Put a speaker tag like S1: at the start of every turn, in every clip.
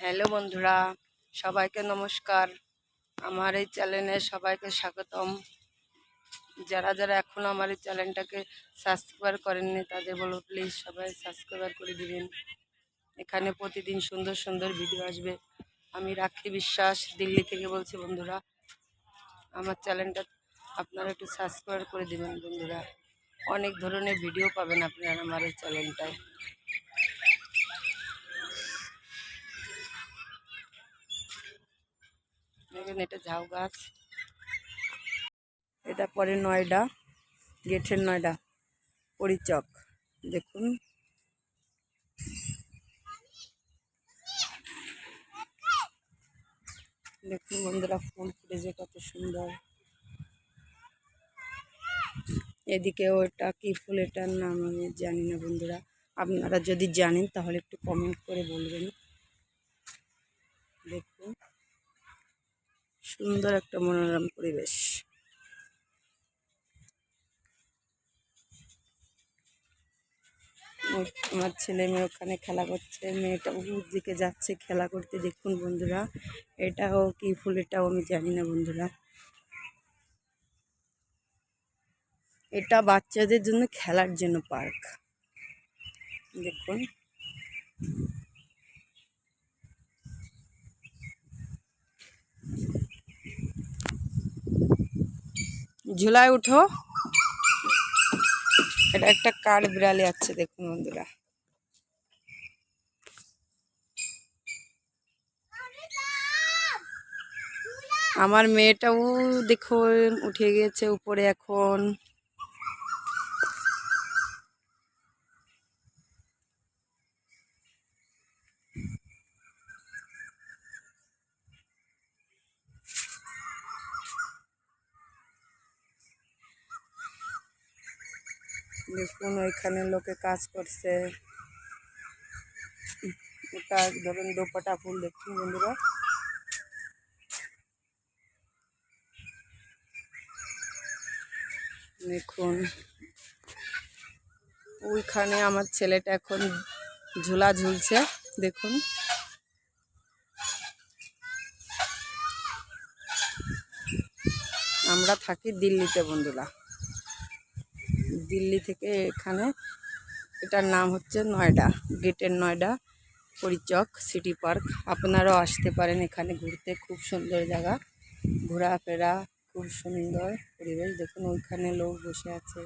S1: Hello বন্ধুরা, সবাইকে নমস্কার। আমার এই চ্যানেলে সবাইকে স্বাগতম। যারা যারা এখনও আমার এই চ্যানেলটাকে সাবস্ক্রাইব করেননি, তাদের বলব প্লিজ সবাই সাবস্ক্রাইব করে দিবেন। এখানে প্রতিদিন সুন্দর সুন্দর ভিডিও আসবে। আমি রাখি বিশ্বাস, দিল্লি থেকে বলছি বন্ধুরা। আমার চ্যানেলটা আপনারা একটু সাবস্ক্রাইব করে দিবেন বন্ধুরা। অনেক ধরনের ভিডিও পাবেন আপনারা আমার এই চ্যানেলটায়। দেখেন এটা ঝাউ গাছ। এটা পরে নয়ডা গেটের নয়ডা, পরিচক, দেখুন। দেখুন বন্ধুরা, ফুল ফুটেছে কত সুন্দর। এদিকে ওটা কি ফুল, এটার নাম আমি জানি না বন্ধুরা। আপনারা যদি জানেন, তাহলে একটু কমেন্ট করে বলবেন। দেখুন। সুন্দর একটা মনোরম পরিবেশ। আমার ছেলে মেয়ে ওখানে খেলা করছে, মেয়েটা উপর দিকে যাচ্ছে খেলা করতে। দেখুন বন্ধুরা, এটাও কি ফুল এটাও আমি জানি না বন্ধুরা। এটা বাচ্চাদের জন্য খেলার জন্য পার্ক। দেখুন। ঝুলায় উঠো এটা একটা কাঠ বিড়ালে আছে, দেখুন বন্ধুরা। আমার মেয়েটাও দেখুন, উঠে গেছে উপরে এখন। দেখুন, ওইখানে লোকে কাজ করছে। এটা ধরুন, দোপাটা ফুল দেখুন বন্ধুরা? দেখুন, ওইখানে আমার ছেলেটা এখন ঝুলা ঝুলছে, দেখুন। আমরা থাকি দিল্লিতে বন্ধুরা। দিল্লি থেকে এখানে। এটার নাম হচ্ছে নয়ডা, গেটের নয়ডা, পরিচক সিটি পার্ক। আপনারাও আসতে পারেন এখানে ঘুরতে, খুব সুন্দর জায়গা। ঘোরাফেরা খুব সুন্দর পরিবেশ। দেখুন, ওইখানে লোক বসে আছে,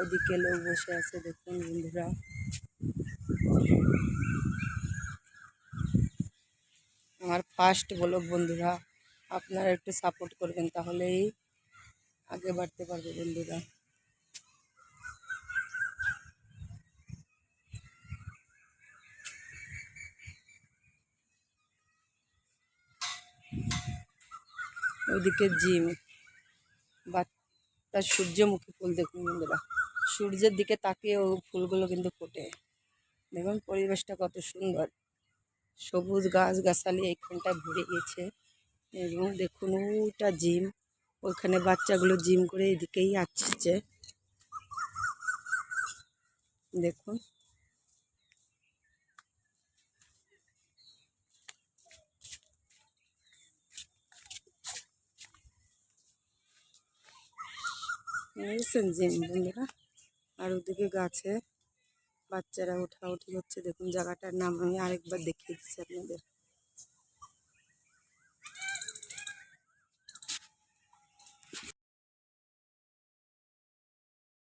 S1: ওদিকে লোক বসে আছে, দেখুন বন্ধুরা। আমার ফার্স্ট ব্লগ বন্ধুরা, আপনারা একটু সাপোর্ট করবেন তাহলেই আগে বাড়তে পারবে বন্ধুরা। ওইদিকে জিম। বাচ্চা সূর্যমুখী ফুল দেখুন বন্ধুরা। সূর্যের দিকে তাকিয়ে ও ফুলগুলো কিন্তু ফোটে। দেখুন পরিবেশটা কত সুন্দর। সবুজ গাছ গাছালি এইখানটায় ভরে গেছে। এবং দেখুন ওটা জিম। ওইখানে বাচ্চাগুলো জিম করে এদিকেই আসছে। দেখুন। বুঝছেন জিম বন্ধুরা। আর ওদিকে গাছে বাচ্চারা ওঠাউঠি হচ্ছে। দেখুন জায়গাটার নাম আমি আরেকবার দেখিয়ে দিচ্ছি আপনাদের।